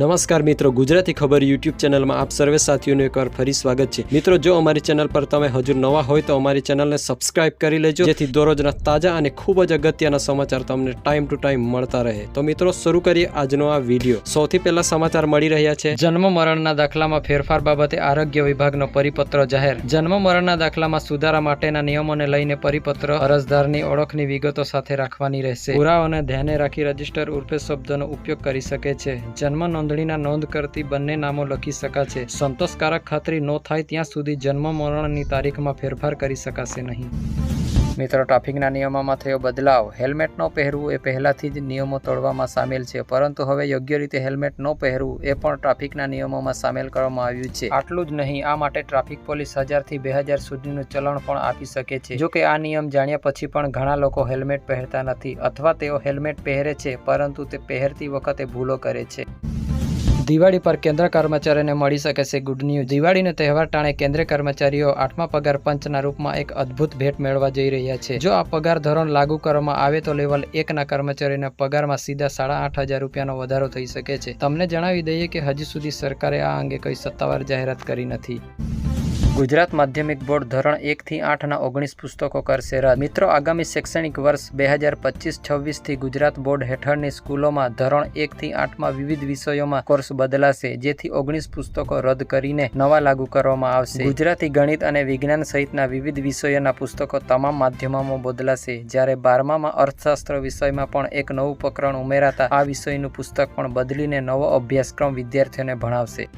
નમસ્કાર મિત્રો, ગુજરાતી ખબર યુટ્યુબ ચેનલમાં આપ સર્વે સાથીઓનું એકવાર ફરી સ્વાગત છે. મિત્રો, જો અમારી ચેનલ પર તમે હજુ નવા હોય તો અમારી ચેનલને સબસ્ક્રાઇબ કરી લેજો, જેથી દરરોજના તાજા અને ખૂબ જ અગત્યના સમાચાર તમને ટાઈમ ટુ ટાઈમ મળતા રહે. તો મિત્રો, શરૂ કરીએ આજનો આ વીડિયો. સૌથી પહેલા સમાચાર મળી રહ્યા છે. જન્મ મરણના દાખલામાં ફેરફાર બાબતે આરોગ્ય વિભાગનો પરિપત્ર જાહેર. જન્મ મરણના દાખલામાં સુધારા માટેના નિયમોને લઈને પરિપત્ર અરજદારની ઓળખની વિગતો સાથે રાખવાની રહેશે. પુરાવાને ધ્યાને રાખી રજિસ્ટર ઉર્ફે શબ્દનો ઉપયોગ કરી શકે છે. જન્મ નોંધણીના નોંધ કરતી બંને નામો લખી શકાશે. સંતોષકારક ખાતરી ન થાય ત્યાં સુધી જન્મ મરણની તારીખમાં ફેરફાર કરી શકાશે નહીં. મિત્રો, ટ્રાફિકના નિયમોમાં થયો બદલાવ. હેલ્મેટ ન પહેરવું એ પહેલાથી જ નિયમો તોડવામાં સામેલ છે, પરંતુ હવે યોગ્ય રીતે હેલ્મેટ ન પહેરવું એ પણ ટ્રાફિકના નિયમોમાં સામેલ કરવામાં આવ્યું છે. આટલું જ નહીં, આ માટે ટ્રાફિક પોલીસ હજારથી બે હજાર સુધીનું ચલણ પણ આપી શકે છે. જો કે આ નિયમ જાણ્યા પછી પણ ઘણા લોકો હેલ્મેટ પહેરતા નથી, અથવા તેઓ હેલ્મેટ પહેરે છે, પરંતુ તે પહેરતી વખતે ભૂલો કરે છે. દિવાળી પર કેન્દ્ર કર્મચારીઓને મળી શકે છે ગુડ ન્યૂઝ. દિવાળીનો તહેવાર ટાણે કેન્દ્રીય કર્મચારીઓ આઠમા પગાર પંચના રૂપમાં એક અદ્ભુત ભેટ મેળવવા જઈ રહ્યા છે. જો આ પગાર ધોરણ લાગુ કરવામાં આવે તો લેવલ એકના કર્મચારીઓના પગારમાં સીધા સાડા આઠ હજાર રૂપિયાનો વધારો થઈ શકે છે. તમને જણાવી દઈએ કે હજી સુધી સરકારે આ અંગે કોઈ સત્તાવાર જાહેરાત કરી નથી. ગુજરાત માધ્યમિક બોર્ડ ધોરણ એક થી આઠના ઓગણીસ પુસ્તકો કરશે રદ. મિત્રો, આગામી શૈક્ષણિક વર્ષ બે હજાર પચીસ છવ્વીસથી ગુજરાત બોર્ડ હેઠળની સ્કૂલોમાં ધોરણ એક થી આઠમાં વિવિધ વિષયોમાં કોર્સ બદલાશે, જેથી ઓગણીસ પુસ્તકો રદ કરીને નવા લાગુ કરવામાં આવશે. ગુજરાતી ગણિત અને વિજ્ઞાન સહિતના વિવિધ વિષયોના પુસ્તકો તમામ માધ્યમોમાં બદલાશે. જ્યારે બારમામાં અર્થશાસ્ત્ર વિષયમાં પણ એક નવું પ્રકરણ ઉમેરાતા આ વિષયનું પુસ્તક પણ બદલીને નવો અભ્યાસક્રમ વિદ્યાર્થીઓને ભણાવશે.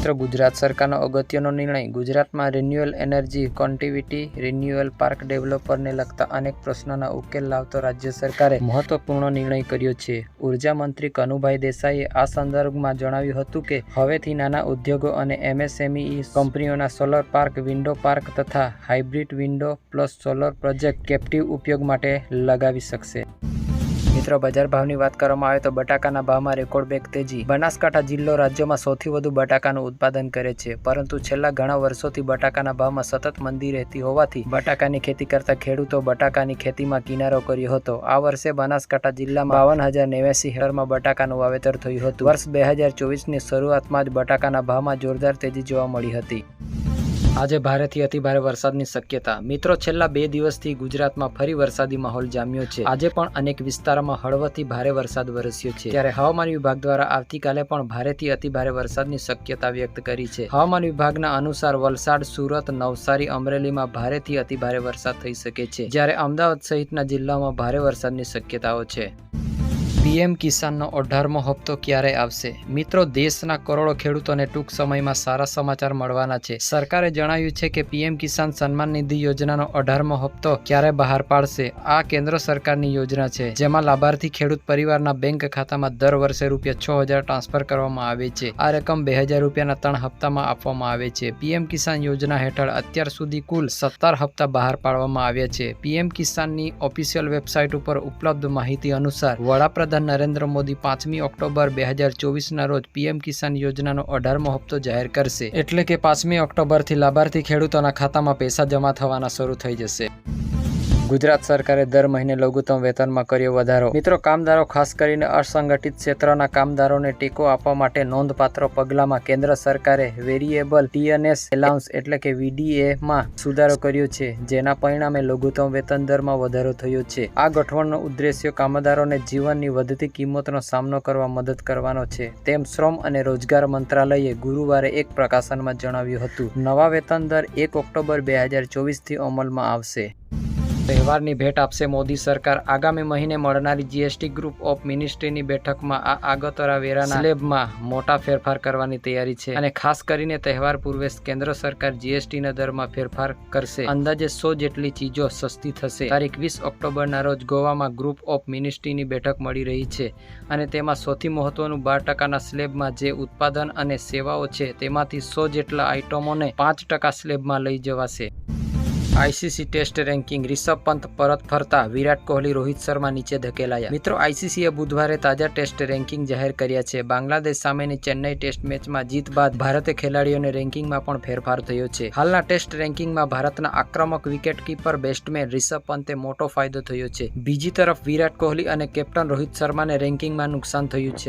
મિત્રો, ગુજરાત સરકારનો અગત્યનો નિર્ણય ગુજરાતમાં renewal energy connectivity renewal park ડેવલપરને લગતા અનેક પ્રશ્નોના ઉકેલ લાવતો રાજ્ય સરકારે મહત્વપૂર્ણ નિર્ણય કર્યો છે. ઊર્જા મંત્રી કનુભાઈ દેસાઈએ આ સંદર્ભમાં જણાવ્યું હતું કે, હવેથી નાના ઉદ્યોગો અને એમએસએમઈ કંપનીઓના સોલર પાર્ક વિન્ડો પાર્ક તથા hybrid wind plus solar project captive ઉપયોગ માટે લગાવી શકશે. મિત્રો બજાર ભાવની વાત કરવામાં આવે તો બટાકાના ભાવમાં રેકોર્ડ બેક તેજી. બનાસકાંઠા જિલ્લો રાજ્યમાં સૌથી વધુ બટાકાનું ઉત્પાદન કરે છે, પરંતુ છેલ્લા ઘણા વર્ષોથી બટાકાના ભાવમાં સતત મંદી રહેતી હોવાથી બટાકાની ખેતી કરતા ખેડૂતો બટાકાની ખેતીમાં કિનારો કર્યો હતો. આ વર્ષે બનાસકાંઠા જિલ્લામાં બાવન હજાર નેવ્યાસી હેક્ટરમાં બટાકાનું વાવેતર થયું હતું. વર્ષ બે હજાર ચોવીસની શરૂઆતમાં જ બટાકાના ભાવમાં જોરદાર તેજી જોવા મળી હતી. આજે ભારેથી અતિભારે વરસાદની શક્યતા. મિત્રો, છેલ્લા બે દિવસથી ગુજરાતમાં ફરી વરસાદી માહોલ જામ્યો છે. આજે પણ અનેક વિસ્તારોમાં હળવોથી ભારે વરસાદ વરસ્યો છે. ત્યારે હવામાન વિભાગ દ્વારા આવતીકાલે પણ ભારેથી અતિભારે વરસાદની શક્યતા વ્યક્ત કરી છે. હવામાન વિભાગના અનુસાર વલસાડ, સુરત, નવસારી, અમરેલીમાં ભારેથી અતિભારે વરસાદ થઈ શકે છે. જ્યારે અમદાવાદ સહિતના જિલ્લામાં ભારે વરસાદની શક્યતાઓ છે. પીએમ કિસાનનો અઢારમો હપ્તો ક્યારે આવશે? મિત્રો, દેશના કરોડો ખેડૂતોને ટૂંક સમયમાં સારા સમાચાર મળવાના છે. સરકારે જણાવ્યું છે કે પીએમ કિસાન સન્માન નિધિ યોજનાનો અઢારમો હપ્તો ક્યારે બહાર પાડશે? આ કેન્દ્ર સરકારની યોજના છે, જેમાં લાભાર્થી ખેડૂત પરિવારના બેંક ખાતામાં દર વર્ષે રૂપિયા છ હજાર ટ્રાન્સફર કરવામાં આવે છે. આ રકમ બે હજાર રૂપિયાના ત્રણ હપ્તામાં આપવામાં આવે છે. પીએમ કિસાન યોજના હેઠળ અત્યાર સુધી કુલ સત્તર હપ્તા બહાર પાડવામાં આવ્યા છે. પીએમ કિસાનની ઓફિશિયલ વેબસાઇટ ઉપર ઉપલબ્ધ માહિતી અનુસાર, વડાપ્રધાન વડાપ્રધાન નરેન્દ્ર મોદી પાંચમી ઓક્ટોબર બે હજાર ચોવીસના રોજ પીએમ કિસાન યોજનાનો અઢારમો હપ્તો જાહેર કરશે. એટલે કે પાંચમી ઓક્ટોબરથી લાભાર્થી ખેડૂતોના ખાતામાં પૈસા જમા થવાના શરૂ થઈ જશે. ગુજરાત સરકારે દર મહિને લઘુત્તમ વેતનમાં કર્યો વધારો. મિત્રો, કામદારો, ખાસ કરીને અસંગઠિત ક્ષેત્રના કામદારોને ટેકો આપવા માટે નોંધપાત્ર પગલામાં કેન્દ્ર સરકારે વેરિયેબલ ટીએનએસ એલાઉન્સ એટલે કે વીડીએમાં સુધારો કર્યો છે, જેના પરિણામે લઘુત્તમ વેતન દરમાં વધારો થયો છે. આ ગઠવણનો ઉદ્દેશ્ય કામદારોને જીવનની વધતી કિંમતનો સામનો કરવા મદદ કરવાનો છે. તેમ શ્રમ અને રોજગાર મંત્રાલયે ગુરુવારે એક પ્રકાશનમાં જણાવ્યું હતું, નવા વેતન દર એક ઓક્ટોબર બે હજાર ચોવીસથી અમલમાં આવશે. તહેવારની ભેટ આપશે મોદી સરકાર. આગામી મહિને મળનારી જીએસટી ગ્રુપ ઓફ મિનિસ્ટ્રીની બેઠકમાં આ આગોતરા વેરાના સ્લેબમાં મોટા ફેરફાર કરવાની તૈયારી છે અને ખાસ કરીને તહેવાર પૂર્વે કેન્દ્ર સરકાર જીએસટીના દરમાં ફેરફાર કરશે. અંદાજે સો જેટલી ચીજો સસ્તી થશે. તારીખ વીસ ઓક્ટોબરના રોજ ગોવામાં ગ્રુપ ઓફ મિનિસ્ટ્રીની બેઠક મળી રહી છે અને તેમાં સૌથી મહત્વનું બાર ટકાના સ્લેબમાં જે ઉત્પાદન અને સેવાઓ છે તેમાંથી સો જેટલા આઇટમોને પાંચ ટકા સ્લેબમાં લઈ જવાશે. ICC test ranking, Rishabh Pant, પરત ફરતા, વિરાટ કોહલી, રોહિત શર્મા નીચે ધકેલાયા. મિત્રો, આઈસીસીએ બુધવારે તાજા ટેસ્ટ રેન્કિંગ જાહેર કર્યા છે. બાંગ્લાદેશ સામેની ચેન્નઈ ટેસ્ટ મેચમાં જીત બાદ ભારતે ખેલાડીઓને રેન્કિંગમાં પણ ફેરફાર થયો છે. હાલના ટેસ્ટ રેન્કિંગમાં ભારતના આક્રમક વિકેટ કીપર બેસ્ટમેન રિષભ પંતે મોટો ફાયદો થયો છે. બીજી તરફ વિરાટ કોહલી અને કેપ્ટન રોહિત શર્માને રેન્કિંગમાં નુકસાન થયું છે.